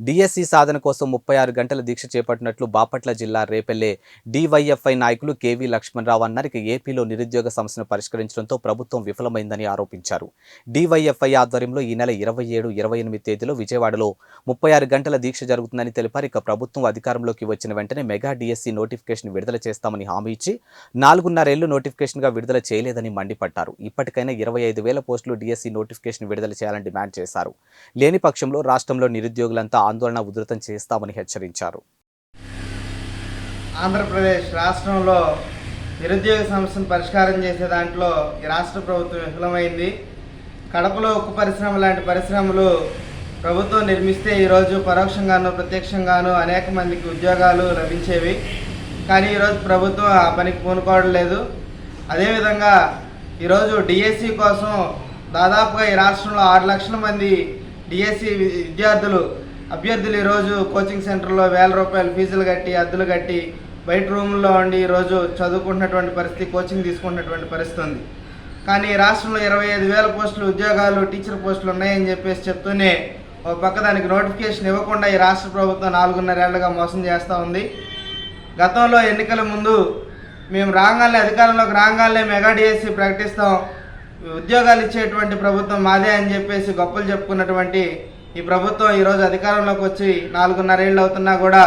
DSC సాధన కోసం ముప్పై ఆరు గంటల దీక్ష చేపట్టినట్లు బాపట్ల జిల్లా రేపెల్లే డివైఎఫ్ఐ నాయకులు కేవీ లక్ష్మణరావు అన్నారు. ఇక ఏపీలో నిరుద్యోగ సమస్యను పరిష్కరించడంతో ప్రభుత్వం విఫలమైందని ఆరోపించారు. డివైఎఫ్ఐ ఆధ్వర్యంలో ఈ నెల ఇరవై ఏడు ఇరవై ఎనిమిది తేదీలో విజయవాడలో ముప్పై ఆరు గంటల దీక్ష జరుగుతుందని తెలిపారు. ఇక ప్రభుత్వం అధికారంలోకి వచ్చిన వెంటనే మెగా డిఎస్సి నోటిఫికేషన్ విడుదల చేస్తామని హామీ ఇచ్చి నాలుగున్నరేళ్ళు నోటిఫికేషన్గా విడుదల చేయలేదని మండిపడ్డారు. ఇప్పటికైనా ఇరవై ఐదు వేల పోస్టులు డిఎస్సి నోటిఫికేషన్ విడుదల చేయాలని డిమాండ్ చేశారు. లేని పక్షంలో రాష్ట్రంలో నిరుద్యోగులంతా ఆందోళన ఉధృతం చేస్తామని హెచ్చరించారు. ఆంధ్రప్రదేశ్ రాష్ట్రంలో నిరుద్యోగ సమస్యను పరిష్కారం చేసే దాంట్లో ఈ రాష్ట్ర ప్రభుత్వం విఫలమైంది. కడపలో ఉక్కు పరిశ్రమ లాంటి పరిశ్రమలు ప్రభుత్వం నిర్మిస్తే ఈరోజు పరోక్షంగాను ప్రత్యక్షంగాను అనేక మందికి ఉద్యోగాలు లభించేవి. కానీ ఈరోజు ప్రభుత్వం ఆ పనికి పూనుకోవడం లేదు. అదేవిధంగా ఈరోజు డిఎస్సి కోసం దాదాపుగా ఈ రాష్ట్రంలో ఆరు లక్షల మంది డిఎస్సి విద్యార్థులు అభ్యర్థులు ఈరోజు కోచింగ్ సెంటర్లో వేల రూపాయలు ఫీజులు కట్టి అద్దెలు కట్టి బయట రూముల్లో ఉండి ఈరోజు చదువుకుంటున్నటువంటి పరిస్థితి కోచింగ్ తీసుకుంటున్నటువంటి పరిస్థితి ఉంది. కానీ ఈ రాష్ట్రంలో ఇరవై ఐదు వేల పోస్టులు ఉద్యోగాలు టీచర్ పోస్టులు ఉన్నాయని చెప్పేసి చెప్తూనే ఒక పక్క దానికి నోటిఫికేషన్ ఇవ్వకుండా ఈ రాష్ట్ర ప్రభుత్వం నాలుగున్నరేళ్ళుగా మోసం చేస్తూ ఉంది. గతంలో ఎన్నికల ముందు మేము రాగానే అధికారంలోకి రాగానే మెగా డిఎస్సి ప్రకటిస్తాం. ఉద్యోగాలు ఇచ్చేటువంటి ప్రభుత్వం మాదే అని చెప్పేసి గొప్పలు చెప్పుకున్నటువంటి ఈ ప్రభుత్వం ఈరోజు అధికారంలోకి వచ్చి నాలుగున్నరేళ్ళు అవుతున్నా కూడా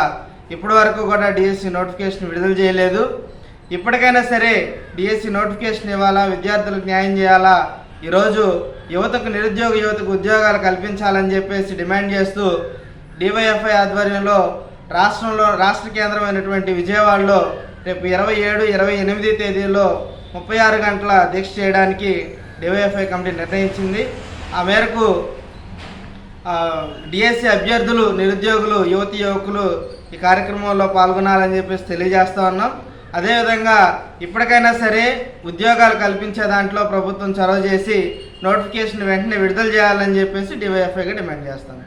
ఇప్పటి వరకు కూడా డిఎస్సి నోటిఫికేషన్ విడుదల చేయలేదు. ఇప్పటికైనా సరే డిఎస్సి నోటిఫికేషన్ ఇవ్వాలా? విద్యార్థులకు న్యాయం చేయాలా? ఈరోజు యువతకు నిరుద్యోగ యువతకు ఉద్యోగాలు కల్పించాలని చెప్పేసి డిమాండ్ చేస్తూ డివైఎఫ్ఐ ఆధ్వర్యంలో రాష్ట్రంలో రాష్ట్ర కేంద్రమైనటువంటి విజయవాడలో రేపు ఇరవై ఏడు ఇరవై ఎనిమిది తేదీలో ముప్పై ఆరు గంటల దీక్ష చేయడానికి డివైఎఫ్ఐ కమిటీ నిర్ణయించింది. ఆ మేరకు డిఎస్సి అభ్యర్థులు నిరుద్యోగులు యువతి యువకులు ఈ కార్యక్రమంలో పాల్గొనాలని చెప్పేసి తెలియజేస్తూ ఉన్నాం. అదేవిధంగా ఇప్పటికైనా సరే ఉద్యోగాలు కల్పించే దాంట్లో ప్రభుత్వం చొరవ చేసి నోటిఫికేషన్ వెంటనే విడుదల చేయాలని చెప్పేసి డివైఎఫ్ఐగా డిమాండ్ చేస్తాను